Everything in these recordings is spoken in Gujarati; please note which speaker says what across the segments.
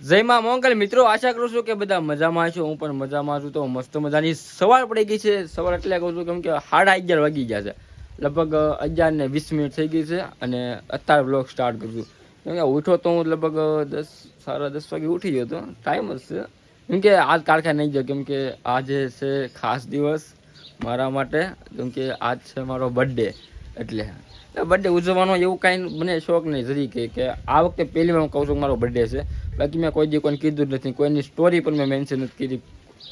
Speaker 1: જય માં મોંગલ. મિત્રો, આશા કરું છું કે બધા મજામાં છો હું પણ મજામાં છું. તો મસ્ત મજાની સવાર પડી ગઈ છે. સવાર એટલે કહું છું કેમ કે સાડા અગિયાર વાગી ગયા છે. લગભગ અગિયાર ને વીસ મિનિટ થઈ ગઈ છે અને અત્યારે બ્લોગ સ્ટાર્ટ કરું છું. કેમ કે ઉઠો તો હું લગભગ દસ, સાડા દસ વાગે ઉઠી ગયો હતો. ટાઈમ જ છે. કેમ કે આજ કારખાને નહીં ગયો. કેમ કે આજે છે ખાસ દિવસ મારા માટે. કેમ કે આજ છે મારો બર્થડે એટલે બર્થડે ઉજવવાનો એવું કાંઈ મને શોખ નહીં, જરી કે આ વખતે પહેલી વાર હું કહું છું મારો બર્થડે છે. બાકી મેં કોઈ દી કોઈને કીધું નથી, કોઈની સ્ટોરી પણ મેં મેન્શન નથી કીધી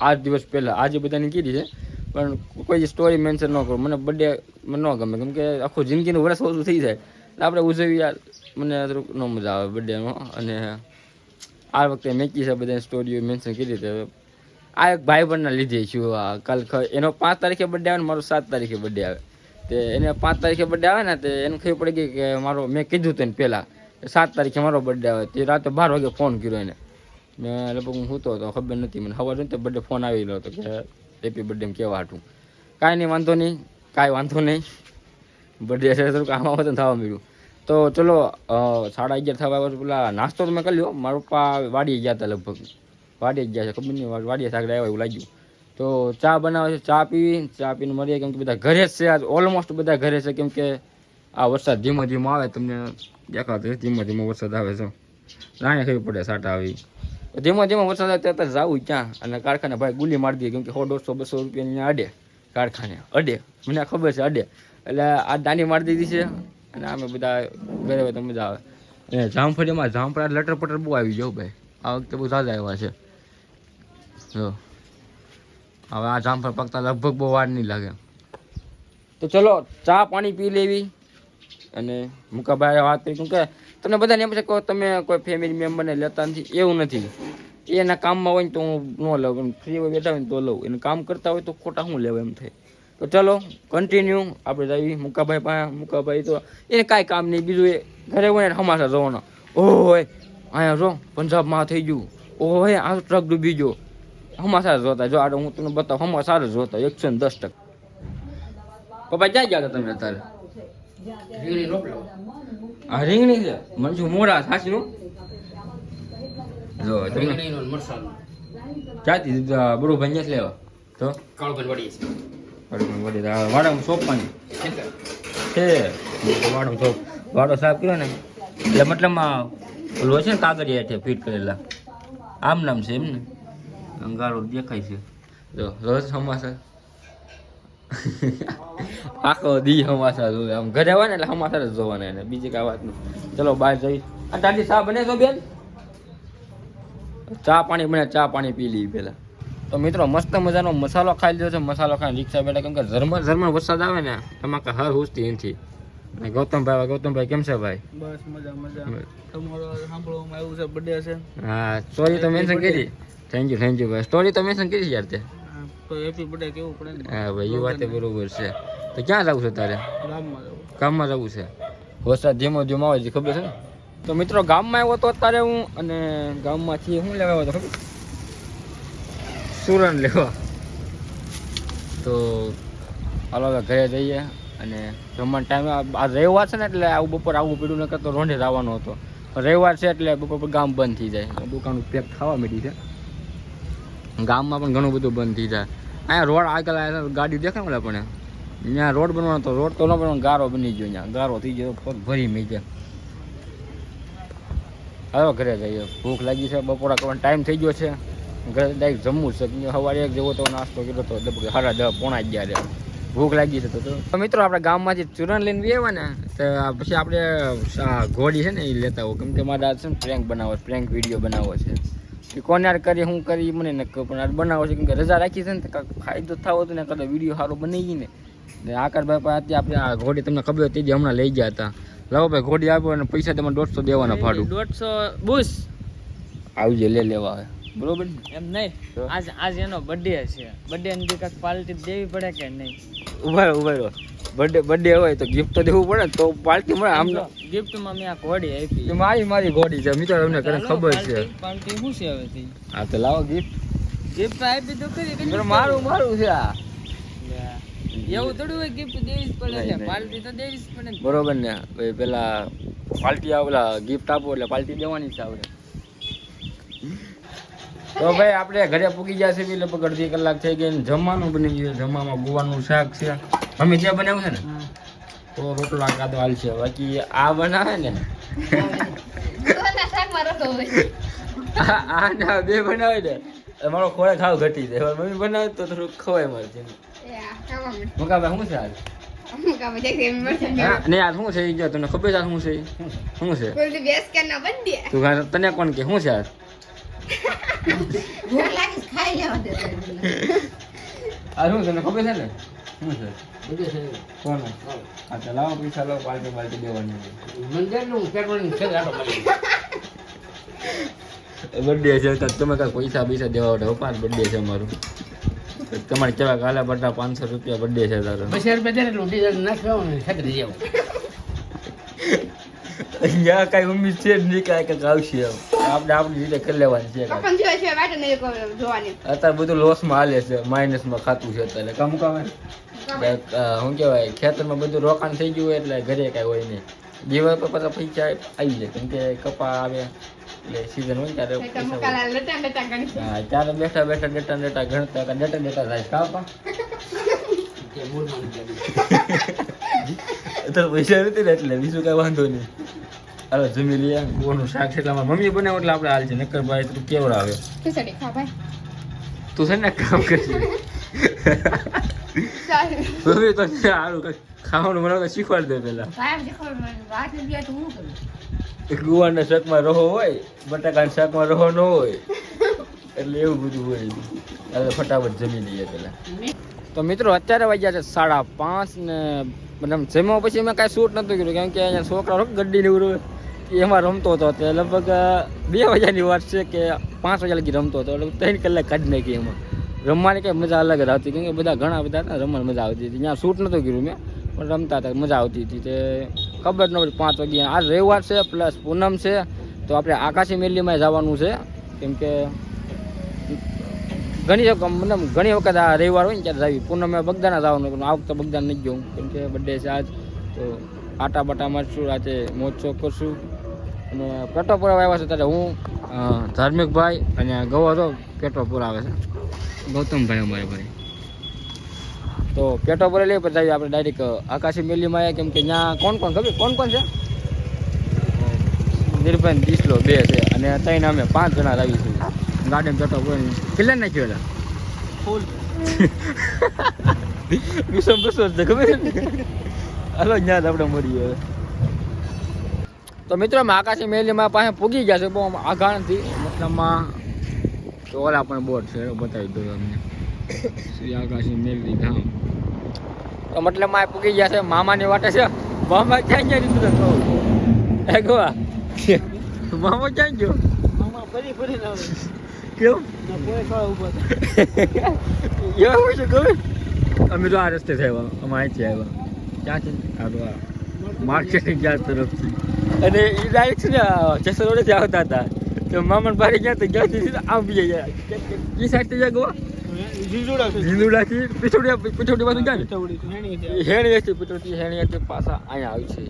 Speaker 1: આ દિવસ પહેલાં, આજે બધાની કીધી છે, પણ કોઈ સ્ટોરી મેન્શન ન કરું. મને બર્થડે મને ન ગમે, કેમ કે આખું જિંદગીનું વર્ષ ઓછું થઈ જાય. આપણે ઉજવી યાર મને થોડુંક ન મજા આવે બર્થડેમાં અને આ વખતે મેકી છે બધાની સ્ટોરીઓ મેન્શન કરી છે. આ એક ભાઈ બંધના લીધે છું કાલ એનો પાંચ તારીખે બર્થડે આવે ને મારો સાત તારીખે બર્થડે આવે. તે એને પાંચ તારીખે બર્થડે આવે ને, તે એને ખબર પડી ગઈ કે મારો, મેં કીધું હતું એને પહેલાં સાત તારીખે મારો બર્થડે આવે. તે રાતે બાર વાગે ફોન કર્યો એને. મેં લગભગ હું સૂતો હતો, ખબર નથી મને ખબર નથી બર્થડે ફોન આવી ગયો હતો કે હેપી બર્થડે કેવા હાટું. કાંઈ નહીં, વાંધો નહીં, કાંઈ વાંધો નહીં. બર્થડે છે, થોડુંક આમાં વતન થવા મળ્યું તો ચલો સાડા અગિયાર થવા આવ્યા પેલા નાસ્તો તો મેં કરી લ્યો. મારા પપ્પા વાડીએ ગયા હતા લગભગ. વાડીએ ગયા છે, ખબર નહીં વાડીએ સાગડે આવ્યા એવું લાગ્યું. તો ચા બનાવે છે, ચા પીવી, ચા પીને મળીએ. કેમ કે બધા ઘરે જ છે, આજ ઓલમોસ્ટ બધા ઘરે છે. કેમ કે આ વરસાદ ધીમો ધીમો આવે, તમને દેખાતો ધીમો ધીમો વરસાદ આવે છે. રાણે ખબર પડે સાટા આવી. ધીમો ધીમો વરસાદ આવે ત્યાં જવું ક્યાં? અને કારખાને ભાઈ ગુલી મારી દઈએ કેમ કે સો, દોઢસો, બસો રૂપિયાની અડે કારખાને. અડે. મને ખબર છે, અડે. એટલે આ દાની મારી દીધી છે, અને અમે બધા ઘરે હોય તો મજા આવે. અને જામફળીમાં જામફળા લટર પટર બહુ આવી જાવ ભાઈ. આ વખતે બહુ ઝાઝા આવ્યા છે. જો. હવે આ જામફળ પકતા લગભગ બહુ વાર નહીં લાગે. તો ચલો, ચા પાણી પી લેવી અને મુકાભાઈ વાત કરી. કેમ કે તમને બધાને એમ છે કે તમે કોઈ ફેમિલી મેમ્બરને લેતા નથી, એવું નથી. એના કામમાં હોય ને તો હું ન લઉં ફ્રી હોય બેઠા હોય ને તો લઉં. એને કામ કરતા હોય તો ખોટા શું લેવા એમ થાય. તો ચલો કન્ટિન્યુ આપણે જઈએ. મુકાભાઈ પાસે, મુકાભાઈ તો એને કાંઈ કામ નહીં. બીજું એ ઘરે હોય ને હમાસા જોવાનો. હોય અહીંયા જો, પંજાબમાં થઈ ગયું. ઓય, આ ટ્રક ડૂબી ગયો. હમાસા જોતા જો આ હું તમને બતાવું હમા જ જોતા એકસો ને દસ ટકા. પપ્પા ક્યાં ગયા તમે અત્યારે? આ રીંગણી છે. મને શું મોડા સાચી નું જો તમે ક્યાંથી? દીધા બરું ભાઈ જ લેવા. તો કાળુભાઈ વડી છે. કાળુભાઈ વડી વાડામાં સોંપવાની. છે. વાડું સોપ. વાડો સાફ કર્યો ને. એટલે મતલબમાં ઓલું છે ને કાગળિયા છે ફિટ કરેલા. આમ નામ છે એમ ને? અંગારો દેખાય છે. જો રોજ હમાસા આખો દી હમાસા જોવે. આમ ઘરે આવે ને એટલે હમાસા જ જોવાના એને. બીજી કાંઈ વાત નહીં. ચલો બહાર જઈ આ દાદી ચા બને છો બેન? ચા પાણી બને ચા પાણી પી લઈ પેલા તો મિત્રો મસ્ત મજાનો મસાલો ખાઈ લીધો છે. મસાલો ખાઈ રિક્ષા બેઠા કેમ કે ઝરમર ઝરમર વરસાદ આવે ને એમાં કે હર હુસતી નથી. અને ગૌતમભાઈ ગૌતમભાઈ કેમ છે ભાઈ?
Speaker 2: બસ મજા મજા. તમારો સાંભળવામાં આવ્યું છે બર્થડે છે?
Speaker 1: હા સોરી તો મેન્શન કરી થેન્ક યુ થેન્ક યુ ભાઈ. સ્ટોરી તમે મેન્શન કરી યાર તે.
Speaker 2: હા, તો હેપી બર્થડે કેવું પડે ને?
Speaker 1: હા ભાઈ એ વાત બરોબર છે. તો ક્યાં જવું છે તારે?
Speaker 2: ગામમાં જવું.
Speaker 1: ગામમાં જવું છે. વરસાદ ધીમો ધીમો આવે છે ખબર છે? ને તો મિત્રો ગામમાં આવ્યો તો અત્યારે હું અને ગામમાંથી શું લેવા આવ્યો હતો ખબર? સુરણ લેવા. તો હાલો હવે ઘરે જઈએ અને જમવાનો ટાઈમ આ રવિવાર છે ને એટલે આવું બપોર આવું પીડું ન કરતો રોંઢે જવાનો હતો. રવિવાર છે એટલે બપોર ગામ બંધ થઈ જાય. દુકાન પેક ખાવા મળી છે. ગામમાં પણ ઘણું બધું બંધ થઈ જાય. અહીંયા રોડ આગળ આવ્યા ગાડી દેખાય મળે પણ ત્યાં રોડ બનવાનો તો રોડ તો ન બનવાનો, ગારો બની ગયો ત્યાં ગારો થઈ ગયો, પગ ભરી મી ગયા. હવે ઘરે જઈએ. ભૂખ લાગી છે, બપોરા કરવાનો ટાઈમ થઈ ગયો છે. ઘરે ડાયરેક્ટ જમવું છે. સવારે એક જેવો તો નાસ્તો કર્યો તો લગભગ સાડા દસ પોણા અગિયારે ભૂખ લાગી છે તો મિત્રો, આપણે ગામમાંથી ચૂરણ લઈને બી આવ્યા ને, તો પછી આપણે ઘોડી છે ને એ લેતા હોય કેમ કે મારા છે ને પ્રેન્ક બનાવો પ્રેન્ક વીડિયો બનાવવો છે. કોને આર કરી હું કરી મને ન ખબર. પણ આ બનાવો છે કેમ કે રજા રાખી છે ને તો કાંઈક ફાયદો થવો હતો ને કદાચ વીડિયો સારો બની ગઈ ને ને આકારભાઈ પાસે આપણે આ ઘોડી તમને ખબર હતી જે હમણાં લઈ ગયા હતા. લાવો ભાઈ ઘોડી આપો અને પૈસા તમે દોઢસો દેવાના ભાડું.
Speaker 2: દોઢસો બુસ.
Speaker 1: આવજે લે લેવા આવે. બરોબર
Speaker 2: એમ નહીં આજ આજ એનો બર્થડે છે. બર્થડે ની કાંઈક પાર્ટી દેવી પડે કે નહીં?
Speaker 1: ઊભા ઊભા બર્થડે બર્થડે હોય તો ગિફ્ટ તો દેવું પડે તો પાર્ટી મળે. આમ
Speaker 2: ગિફ્ટમાં મેં આ ઘોડી આપી.
Speaker 1: મારી મારી ઘોડી છે. મિત્રો તમને ઘરે ખબર છે?
Speaker 2: પાર્ટી શું છે હવે
Speaker 1: હા તો લાવો ગિફ્ટ
Speaker 2: ગિફ્ટ આપી તો કરી
Speaker 1: પણ મારું મારું છે આ.
Speaker 2: એવું થોડું હોય ગિફ્ટ દેવી જ પડે છે. પાર્ટી તો દેવી જ પડે
Speaker 1: બરોબર ને. ભાઈ પેલા પાર્ટી આવે ગિફ્ટ આપો એટલે પાર્ટી દેવાની છે આપણે તો ભાઈ આપણે ઘરે પૂગી ગયા છે બી લગભગ અડધી કલાક થઈ ગઈ જમવાનું બની ગયું જમવામાં ગુવાનું શાક છે. અમે જે બનાવ્યું છે ને તો રોટલા કાદો હાલ છે. બાકી આ બનાવે ને આ ના આ બે બનાવે ને મારો ખોરાક ખાવ ઘટી જાય. મમ્મી બનાવે તો થોડું ખવાય મારે જેમ. મુકાભાઈ શું છે આજ? ને યાર શું છે જો તને ખબર છે શું છે શું છે? તને કોણ કે શું છે આજ? આ શું તને ખબર છે ને? શું છે? કોણ આ તો લાવો પૈસા લાવો પાર્ટી પાર્ટી દેવાની બર્થડે છે તો તમે કાંઈ પૈસા પૈસા દેવા હોય પાંચ બર્થડે છે અમારું. તમારે કેવા કાલા બટા પાંચસો રૂપિયા બર્થડે છે તારો. અહીંયા કઈ ઉમ્મીદ છે નહીં કે આ કંઈક આવશે એમ. આપણે આપણી રીતે કરી લેવાની છે અત્યારે બધું લોસમાં હાલે છે માઇનસમાં ખાતું છે અત્યારે. કામ કમે શું કહેવાય ખેતરમાં બધું રોકાણ થઈ ગયું હોય એટલે ઘરે કાંઈ હોય નહીં. દિવાળી પર પાછા પૈસા આવી જાય કેમ કે કપા આવે એટલે સિઝન હોય ત્યારે. હા ત્યારે બેઠા બેઠા ડેટા ડેટા ગણતા ડેટા ડેટા થાય કાપા તો પૈસા નથી ને એટલે બીજું કાંઈ વાંધો નહીં. હાલો, જમી લઈએ ગોળનું શાક છે એટલે મમ્મી બને એટલે આપણે હાલ છે નક્કર ભાઈ તું કેવડ આવે તું છે ને કામ કરશે મમ્મી તો સારું ખાવાનું બનાવતા શીખવાડી દે પેલા ગુવારના શાકમાં રહો હોય બટાકાના શાકમાં રહો ન હોય એટલે એવું બધું હોય હવે ફટાફટ જમી લઈએ પેલા તો મિત્રો, અત્યારે વાગ્યા છે સાડા પાંચ ને મતલબ જમ્યા પછી મેં કાંઈ શૂટ નહોતું કર્યું, કેમ કે અહીંયા છોકરા ગડ્ડી નીવડું એમાં રમતો હતો તે લગભગ બે વાગ્યાની વાત છે કે પાંચ વાગ્યા લગી રમતો હતો, એટલે ત્રણ કલાક કાઢી નાખી એમાં. રમવાની કંઈ મજા અલગ જ આવતી, કેમ કે બધા ઘણા બધા હતા રમવાની મજા આવતી હતી. ત્યાં શૂટ નહોતું કર્યું મેં, પણ રમતા હતા, મજા આવતી હતી તે. ખબર ન પડી પાંચ વાગ્યા. આ રવિવાર છે, પ્લસ પૂનમ છે, તો આપણે આકાશી મેલીમાં જવાનું છે, કેમ કે ઘણી વખત મતલબ ઘણી વખત આ રવિવાર હોય ને ત્યારે જાવી. પૂનમે બગદાના જવાનું પણ આ વખતે બગદાન નથી જોઉં. કેમ કે બર્થડે છે આજ તો આટા બાટા મારશું રાતે મોજ શોખ કરશું. અને પેટો પુરાવા આવ્યા છે ત્યારે હું ધાર્મિક ભાઈ અને ગવો હતો પેટો પુરાવે છે. ગૌતમભાઈ અમારે ભાઈ. તો પેટો પુરા લઈએ પછી આપણે ડાયરેક્ટ આકાશી મેલીમાં આવ્યા કેમ કે ત્યાં કોણ કોણ ખબર? કોણ કોણ છે? નિર્ભય દિસલો બે છે. અને ત્રણ અમે પાંચ જણા આવીશું ગાર્ડન પેટો પુરા કેટલા નાખ્યો એલા?
Speaker 2: ફૂલ.
Speaker 1: વિષમ બસો છે ખબર? હાલો ત્યાં આપણે મરીએ હવે. તો મિત્રો આકાશી મેલીમાં પાસે પૂગી ગયા છે બહુ આઘાણથી. મતલબમાં તો ઓલા પણ બોટ છે બતાવી દઉં તમને. શ્રી આકાશી મેલી ધામ તો મતલબમાં આ પૂગી ગયા છે મામાની વાટે છે. મામા ક્યાં ગયા દીધું તો એ ગોવા. મામા ક્યાં ગયો?
Speaker 2: મામા ફરી ફરી થાય
Speaker 1: એવા હોય છે ખબર અમે તો આ રસ્તે થયા અમે અહીંથી આવ્યા. ક્યાંથી? આ તો આ માર્કેટ ગયા તરફથી. અને એ ડાયરેક્ટ છે ને જસર રોડેથી આવતા હતા. તો મામણ પાડે ગયા તો ગયા સીધા આમ બી ગયા એ સાઈડથી ગયા ગોવા?
Speaker 2: ઝીંદુડાથી છે.
Speaker 1: લીલુડાથી પીછોડી પીછોડી પાછું ગયા ને
Speaker 2: હેણી
Speaker 1: હતી. પીછોડી હેણી હતી પાછા અહીંયા આવી છે.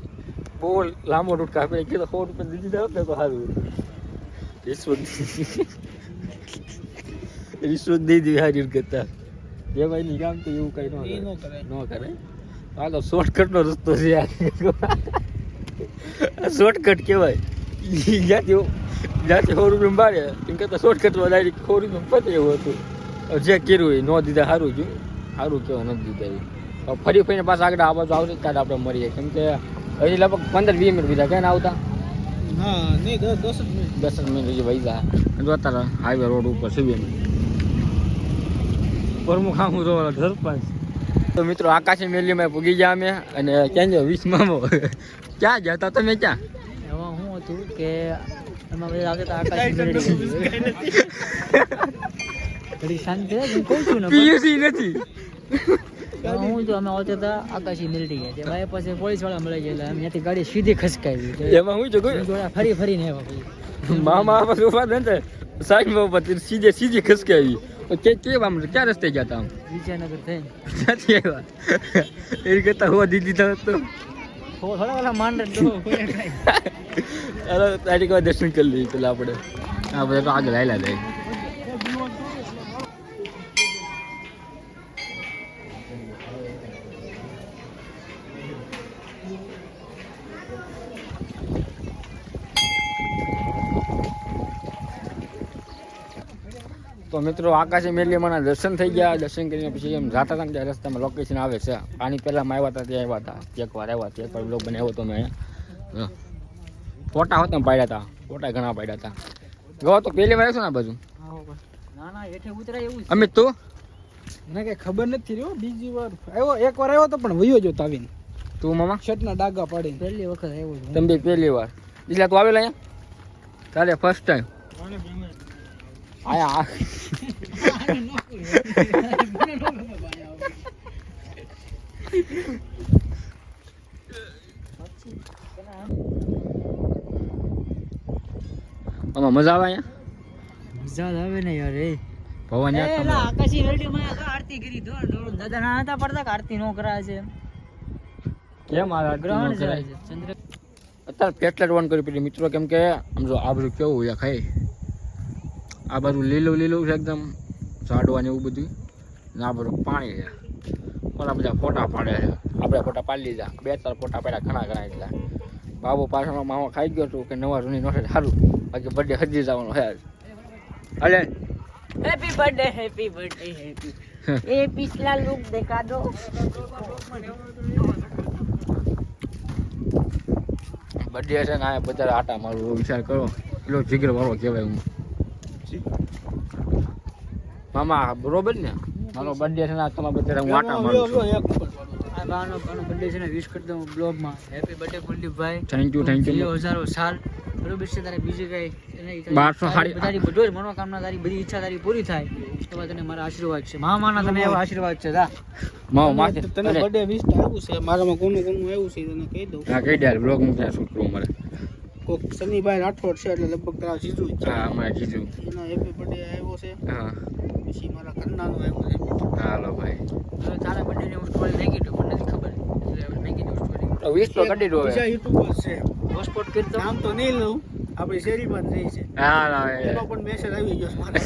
Speaker 1: બહુ લાંબો રૂટ કાપી કીધો સો રૂપિયા દીધી જાવ ને તો સારું. રિશ્વત રિશ્વત દઈ દીધી હાજર કરતા જે ભાઈ ની કામ તો એવું કઈ ન
Speaker 2: ન કરે.
Speaker 1: ન કરે આ તો રસ્તો છે શોર્ટકટ કહેવાય. જ્યાંથી જ્યાંથી રૂપિયા મારે એમ કરતા શોર્ટકટમાં ડાયરેક્ટ પતે એવું હતું. જે કર્યું એ ન દીધા સારું ગયું સારું કહેવા નથી દીધા એ. ફરી ફરીને પાછા આગળ આ બાજુ આવશે ત્યારે આપણે મળીએ કેમ કે હજી લગભગ પંદર વીસ મિનિટ બીજા ક્યાં આવતા?
Speaker 2: હા નહીં દસ દસ જ મિનિટ.
Speaker 1: દસ જ મિનિટ હજી વૈસા અત્યારે હાઈવે રોડ ઉપર છે બે પ્રમુખ આમ રોડ સરપંચ તો મિત્રો આકાશી મેલીમાં પૂગી ગયા અમે અને ક્યાં ગયો વીસ મામો. ક્યાં ગયા હતા તમે ક્યાં?
Speaker 2: એમાં શું હતું કે એમાં બધા આવતા હતા. આકાશ ઘડી શાંતિ રહે હું કહું છું ને પણ
Speaker 1: પીયુસી નથી.
Speaker 2: હું જો અમે આવતા હતા આકાશી મિલટી ગયા. છે ભાઈ પછી પોલીસવાળા મળી ગયેલા એટલે ત્યાંથી ગાડી સીધી ખસકાવી. તો
Speaker 1: એમાં હું જો
Speaker 2: હું જોડે ફરી ફરીને આવ્યા પછી.
Speaker 1: મામા બાજુ ઊભા ને સાહેબ સીધે સીધી ખસકી આવી કે આમ ક્યાં રસ્તે ગયા હતા આમ?
Speaker 2: વિજયનગર
Speaker 1: ક્યાંથી આવ્યા? એ કરતા હોવા દીધી તો
Speaker 2: તો
Speaker 1: દર્શન કરી લઈએ પેલા આપણે. આ બધા તો આગળ આવેલા જાય. તો મિત્રો આકાશી મેલીમાના દર્શન થઈ ગયા. દર્શન કરીને પછી એમ જાતા હતા ત્યાં રસ્તામાં લોકેશન આવે છે. આની પહેલાં આવ્યા હતા ત્યાં આવ્યા હતા. એક વાર આવ્યા હતા એક વાર બ્લોગ બનાવ્યો હતો મેં અહીંયા ફોટા હતા પાડ્યા હતા. ફોટા ઘણા પાડ્યા હતા. ગયો તો પહેલી વાર આવ્યો ને આ બાજુ?
Speaker 2: ના ના હેઠે ઉતરાય એવું
Speaker 1: અમિત તું?
Speaker 3: મને કઈ ખબર નથી રહ્યો બીજી વાર આવ્યો એક વાર આવ્યો તો પણ વયો જો આવીને
Speaker 1: તું મામા?
Speaker 3: શર્ટના ડાગા પાડી
Speaker 2: પહેલી વખત આવ્યો
Speaker 1: તમે પહેલી વાર. એટલે તું આવેલા અહીંયા? તારે ફર્સ્ટ ટાઈમ આયા આમાં મજા આવે અહીંયા?
Speaker 2: મજા આવે ને યાર એ.
Speaker 1: ભવન યાર
Speaker 2: આકાશી મેલડીમાં માં આરતી કરી દો દાદા ના હતા પડતા આરતી નો કરાય છે
Speaker 1: કેમ આ
Speaker 2: ગ્રહણ છે ચંદ્ર.
Speaker 1: અત્યારે પેટલેટ વન કરી પેલી મિત્રો કેમ કે આમ જો આબરૂ કેવું હોય ખાઈ આ બાજુ લીલું લીલું છે એકદમ ઝાડવા ને એવું બધું ને આ બધું પાણી છે. ઘણા બધા ફોટા પાડે છે. આપણે ફોટા પાડી લીધા. બે ત્રણ ફોટા પાડ્યા ઘણા ઘણા એટલા. બાબુ પાછળનો મામા ખાઈ ગયો હતું કે નવા જૂની નોટે સારું બાકી બર્થડે હજી જવાનું હે. અલે.
Speaker 2: Happy birthday happy birthday happy એ પિછલા લુક દેખા દો
Speaker 1: બર્થડે છે ને આ બધા આટા મારું વિચાર કરો. એટલો જીગર વાળો કહેવાય હું મામા બરોબર ને? મારો બર્થડે છે ને તમારા બધા હું આટા મારું છું.
Speaker 3: એક ઉપર
Speaker 2: આ બાનો બાનો બર્થડે છે ને વિશ કરી દઉં બ્લોગમાં હેપી બર્થડે કુલદીપભાઈ
Speaker 1: થેન્ક યુ થેન્ક યુ
Speaker 2: હજારો સાલ. બરોબર છે તારે બીજી કઈ
Speaker 1: બારસો સાડી-
Speaker 2: તારી બધો જ મનોકામના તારી બધી ઈચ્છા તારી પૂરી થાય. એવા તને મારા આશીર્વાદ છે. મામાના તને એવા આશીર્વાદ છે તા
Speaker 1: માવો માથે
Speaker 3: તને બર્થડે વિશ આવું છે મારામાં કોનું કોનું આવ્યું છે તને કહી દઉં.
Speaker 1: હા કહી દે બ્લોગ મૂક્યા શૂટ કરું મારે
Speaker 3: કોક શનિભાઈ રાઠોડ છે એટલે લગભગ તારા જીજુ
Speaker 1: હા અમારા જીજુ.
Speaker 3: એનો હેપી બર્થડે આવ્યો છે.
Speaker 1: હા.
Speaker 3: પછી મારા કન્નાનો આવ્યો છે.
Speaker 1: હાલો ભાઈ.
Speaker 2: હવે તારા બર્થડે ની સ્ટોરી નહીં પણ નથી ખબર. એટલે હવે નહીં સ્ટોરી
Speaker 1: તો વીસ તો કરી દો
Speaker 3: બીજા યુટ્યુબર છે.
Speaker 2: હોસ્પોટ કરી દઉં.
Speaker 3: નામ તો નહીં લઉં આપણી શેરીમાં જ રહી છે.
Speaker 1: હા ના એનો
Speaker 3: એમાં પણ મેસેજ આવી ગયો છે મારે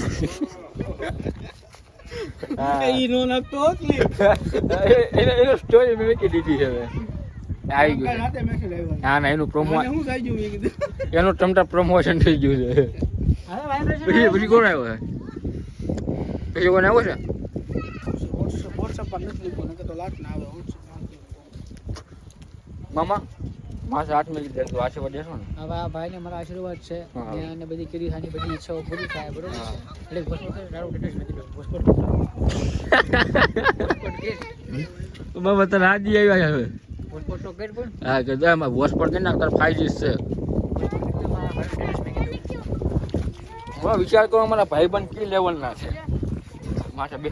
Speaker 3: એ નો નાખતો એટલે ને
Speaker 1: એ- એનો સ્ટોરી મેં મૂકી દીધી છે હવે. આવી ગયું હા ના એનું પ્રોમો એનું ટમટા પ્રમોશન થઈ ગયું છે. પછી પછી કોણ આવ્યો છે? પછી કોણ આવ્યો છે?
Speaker 3: ના
Speaker 1: મામા માસે આઠ મેં કીધું તો આશીર્વાદ દેશો ને?
Speaker 2: હવે આ ભાઈને મારા આશીર્વાદ છે. અને બધી કરી બધી ઈચ્છાઓ પૂરી થાય બરોબર એટલે નથી
Speaker 1: તો મામા તને આજી આવ્યા હવે
Speaker 2: હોસ્પોટ તો કર પણ
Speaker 1: હા કે એમાં હોસ્પિટલ કરી નાખ તાર ફાઈવ છે.
Speaker 2: ભાઈ
Speaker 1: હવે વિચાર કરો અમારા ભાઈબંધ કી લેવલના છે. માથે બે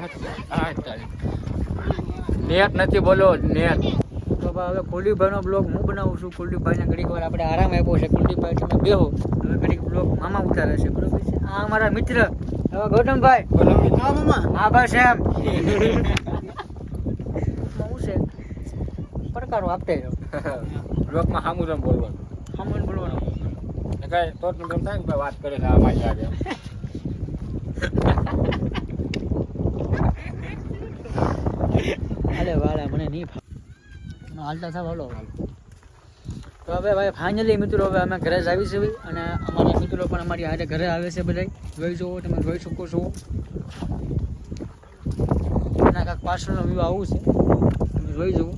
Speaker 1: નેટ નથી બોલો નેટ
Speaker 2: તો હવે કુલદીપભાઈનો બ્લોગ હું બનાવું છું? કુલદીપભાઈને ઘડીક વાર આપણે આરામ આપ્યો છે. કુલદીપભાઈ તમે બેહો. હવે ઘડીક બ્લોગ મામા ઉતારે છે. બરોબર છે? આ અમારા મિત્ર. હવે ગૌતમભાઈ.
Speaker 3: હા મામા
Speaker 2: હા બસ એમ શું છે પડકારો આપતે રહો
Speaker 1: બ્લોકમાં સામું રમ બોલવાનું.
Speaker 2: સામાન બોલવાનું.
Speaker 1: કઈ તો જ થાય ને વાત કરે છે આ મારી આગળ
Speaker 2: અરે વાળા મને નહીં હાલતા સાહેબ હાલો. તો હવે ભાઈ ફાઇનલી મિત્રો હવે અમે ઘરે જ આવી છે અને અમારા મિત્રો પણ અમારી હારે ઘરે આવે છે બધા જોઈ જુઓ તમે જોઈ શકો છો. એના કાંક પાછળનો વ્યૂ આવું છે. તમે જોઈ જુઓ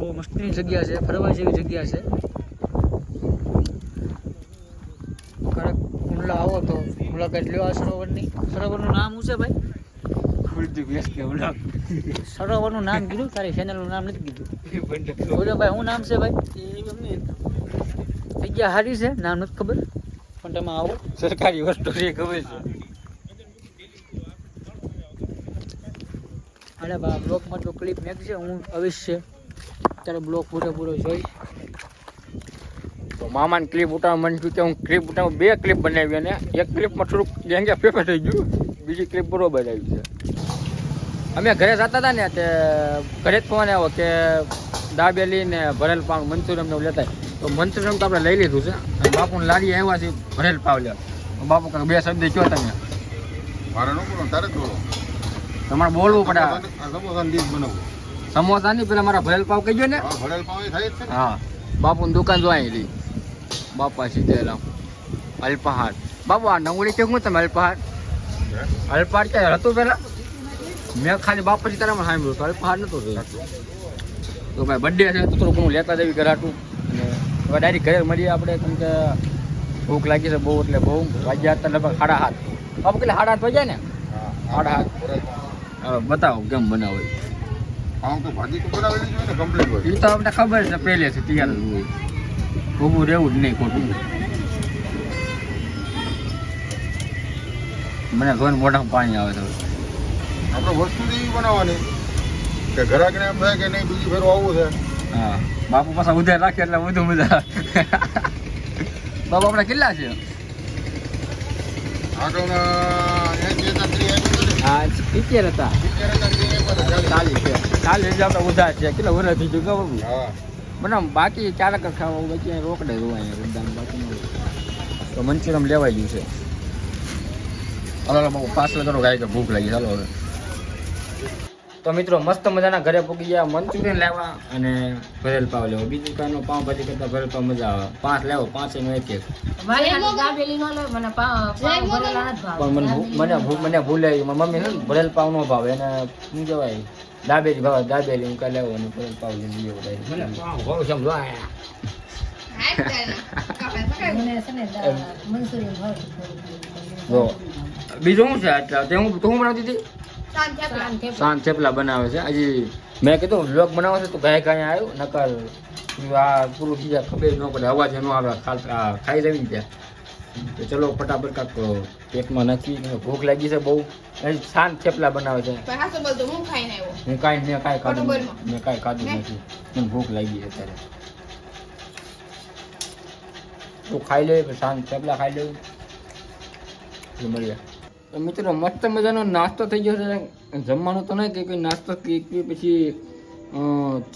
Speaker 2: બહુ મસ્તીની જગ્યા છે ફરવા જેવી જગ્યા છે. ખરેખર કુંડલા આવો તો મુલાકાત લ્યો આ સરોવરની. સરોવરનું નામ શું છે ભાઈ? સરોવરનું નામ કીધું? તારી ચેનલનું નામ નથી કીધું. બોલો ભાઈ શું નામ છે ભાઈ? જગ્યા સારી છે? નામ નથી ખબર? પણ તમે આવો.
Speaker 1: સરકારી વસ્તુ છે ખબર છે.
Speaker 2: અરે બા બ્લોગમાં તો ક્લિપ મેકજે હું અવશ્ય તારો બ્લોક પૂરેપૂરો જોઈ.
Speaker 1: તો મામાને ક્લિપ ઉઠાવવા મને થયું કે હું ક્લિપ ઉઠાવું બે ક્લિપ બનાવી અને એક ક્લિપમાં થોડુંક ડેંગે ફેફે થઈ ગયું. બીજી ક્લિપ બરોબર આવી છે. અમે ઘરે જતા હતા ને તે ઘરે જ ફોન આવ્યો કે દાબેલી ને ભરેલ પાવ મંચુરિયમ ને લેતા તો મંચુરિયમ તો આપણે લઈ લીધું છે. અને બાપુને લારી આવ્યા છે ભરેલ પાવ લે બાપુ કાંઈક બે શબ્દ કયો તમે?
Speaker 4: મારે ન તારે
Speaker 1: તમારે બોલવું પડે
Speaker 4: આ. બનાવું.
Speaker 1: સમોસા ની પેલા મારા ભરેલ પાવ કહીજો ને.
Speaker 4: ભરેલ પાવ થાય છે
Speaker 1: હા બાપુની દુકાન જોઈ લી બાપા સીધેલા અલ્પહાર. બાપુ આ નવડી કે હું તમે અલ્પહાર? અલ્પહાર ક્યાં હતું પેલા? મેં ખાલી બાપા પછી તારામાં સાંભળ્યું તો અલ્પહાર નતું તો ભાઈ બર્થડે છે તો થોડું ઘણું લેતા જવી ઘરાટું. અને હવે ડાયરેક્ટ ઘરે મળીએ આપણે. કેમ કે ભૂખ લાગી છે બહુ એટલે બહુ. વાગ્યા હતા લગભગ સાડા હાથ બાપુ કેટલા? સાડા હાથ વાગ્યા ને? સાડા હાથ બતાવો કેમ બનાવો.
Speaker 4: આમ તો ભાજી તો બનાવેલી જોઈએ ને કમ્પ્લીટ હોય
Speaker 1: એ તો અમને ખબર છે પહેલેથી તૈયાર ઊભું રહેવું જ નહીં ખોટું મને ઘર મોઢામાં પાણી આવે છે
Speaker 4: આપણે વસ્તુ તો એવી બનાવવાની કે ઘરાકને એમ થાય કે નહીં બીજી ફેરો આવવું છે
Speaker 1: હા બાપુ પાછા ઉધાર રાખે એટલે વધુ મજા. બાપુ આપણે કેટલા છે
Speaker 4: આગળના.
Speaker 1: હા સિત્તેર હતા
Speaker 4: સિત્તેર હતા. ચાલીસ.
Speaker 1: ચાલીસ છે જે આપણે ઉધાર છે. કેટલા વર્ષ થઈ ગયું ખબર મને બાકી ચારક ખાવા બાકી રોકડે જોવા અહીંયા રમદાન બાકી. તો મંચુરિયમ લેવાઈ ગયું છે. હાલો પાછળ કરો ગાય કે ભૂખ લાગી. ચાલો હવે. તો મિત્રો મસ્ત મજાના ઘરે પૂકી ગયા મંચુરિયન લેવા અને ભરેલ પાવ લેવો. બીજું કાંઈનો પાવ ભાજી કરતા ભરેલ પાવ મજા આવે. પાંચ લેવો પાંચ નો એક એક.
Speaker 5: મારે ખાલી દાબેલી નો લે મને પાવ પાવ ભરેલા નથી ભાવતા.
Speaker 1: પણ મને ભૂલ મને મને ભૂલે મમ્મી ને ભરેલ પાવ નો ભાવે. એને શું કહેવાય? દાબેલી ભાવ દાબેલી હું કાલે લેવો અને ભરેલ પાવ લઈને લઈ આવો direct. મને પાવ ભાવ સમજો આમ જો આ.
Speaker 5: મને છે ને દા- મંચુરિયન ભાવે.
Speaker 1: જો બીજું શું છે? આટલા તે હું તો બનાવતી હતી?
Speaker 5: શાન થેપલા.
Speaker 1: શાંત થેપલા. બનાવે છે. હજી મેં કીધું લોક બનાવે છે તો ગાય કાંઈ આવ્યું. નકર આ પૂરું થઈ જાય ખબર ન પડે. અવાજ ન આવે ખાઈ લેવી ત્યાં. તો ચલો ફટાફટ કાક પેટમાં નાખી ભૂખ લાગી છે બહુ. શાંત થેપલા બનાવે છે.
Speaker 6: હું ખાઈને આવ્યો?
Speaker 1: હું કાંઈ મેં કાંઈ ખાધું મેં કાંઈ ખાધું નથી. મને ભૂખ લાગી છે અત્યારે. તો ખાઈ લે શાંત થેપલા ખાઈ એટલે મળીએ. તો મિત્રો મસ્ત મજાનો નાસ્તો થઈ ગયો છે. જમવાનું તો નહીં કે કોઈ નાસ્તો કે પછી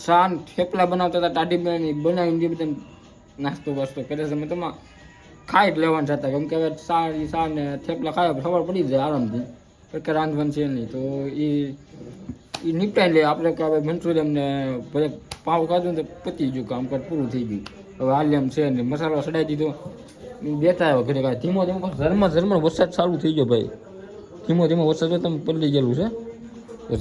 Speaker 1: શાંત થેપલા બનાવતા હતા. ટાઢી બેન બનાવીને જે બધા નાસ્તો વાસ્તો કરે છે. મેં તમે ખાઈ જ લેવાનું જતા કેમ કે હવે સા સા ને થેપલા ખાય ખબર પડી જાય આરામથી. કે રાંધવાનું છે નહીં તો એ એ નિપટાઈ લે. આપણે કે હવે મંચુરિયન ને ભલે પાવ ખાધું તો પતી ગયું કામકાજ પૂરું થઈ ગયું. હવે આલિયમ છે ને મસાલો સડાઈ દીધો. બેઠા આવ્યો ઘરે કાંઈ. ધીમો ધીમો ઝરમર ઝરમર વરસાદ ચાલુ થઈ ગયો ભાઈ. ધીમો ધીમો વરસાદ તમે પડી ગયેલું છે.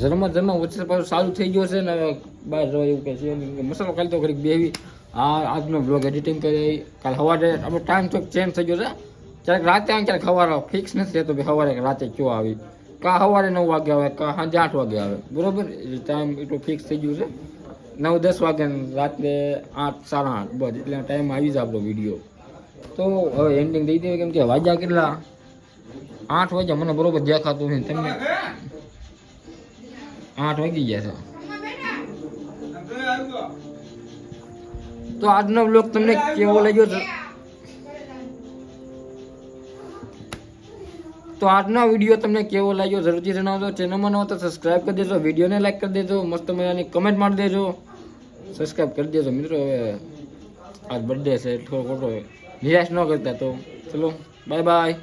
Speaker 1: ઝરમર ઝરમર વરસાદ પાછો ચાલુ થઈ ગયો છે ને હવે બહાર જવા એવું કહે છે મસાલો ખાલી તો ઘડીક બેવી આ આજનો બ્લોગ એડિટિંગ કરી કાલ સવારે અમે ટાઈમ તો ચેન્જ થઈ ગયો છે. ક્યારેક રાતે આવે ક્યારેક સવારે ફિક્સ નથી રહેતો કે સવારે રાતે કયો આવી. કા સવારે નવ વાગે આવે, કા સાંજે આઠ વાગે આવે. બરોબર? ટાઈમ એટલું ફિક્સ થઈ ગયું છે. નવ, દસ વાગે રાત્રે આઠ, સાડા આઠ, બસ એટલે ટાઈમ આવી જાય આપણો વીડિયો તો હવે એન્ડિંગ દઈ દઈએ કેમ કે વાગ્યા કેટલા? આઠ વાગ્યા, મને બરોબર દેખાતું નથી. તમને? આઠ વાગી ગયા છે. તો આજનો બ્લોગ તમને કેવો લાગ્યો છે તો આજનો વીડિયો તમને કેવો લાગ્યો જરૂરથી જણાવજો. ચેનલમાં નવો તો સબસ્ક્રાઇબ કરી દેજો. વિડીયોને લાઈક કરી દેજો. મસ્ત મજાની કમેન્ટ મારી દેજો. સબસ્ક્રાઇબ કરી દેજો મિત્રો. હવે આજ બર્થડે છે. થોડો ખોટો નિરાશ ન કરતા તો. ચલો બાય બાય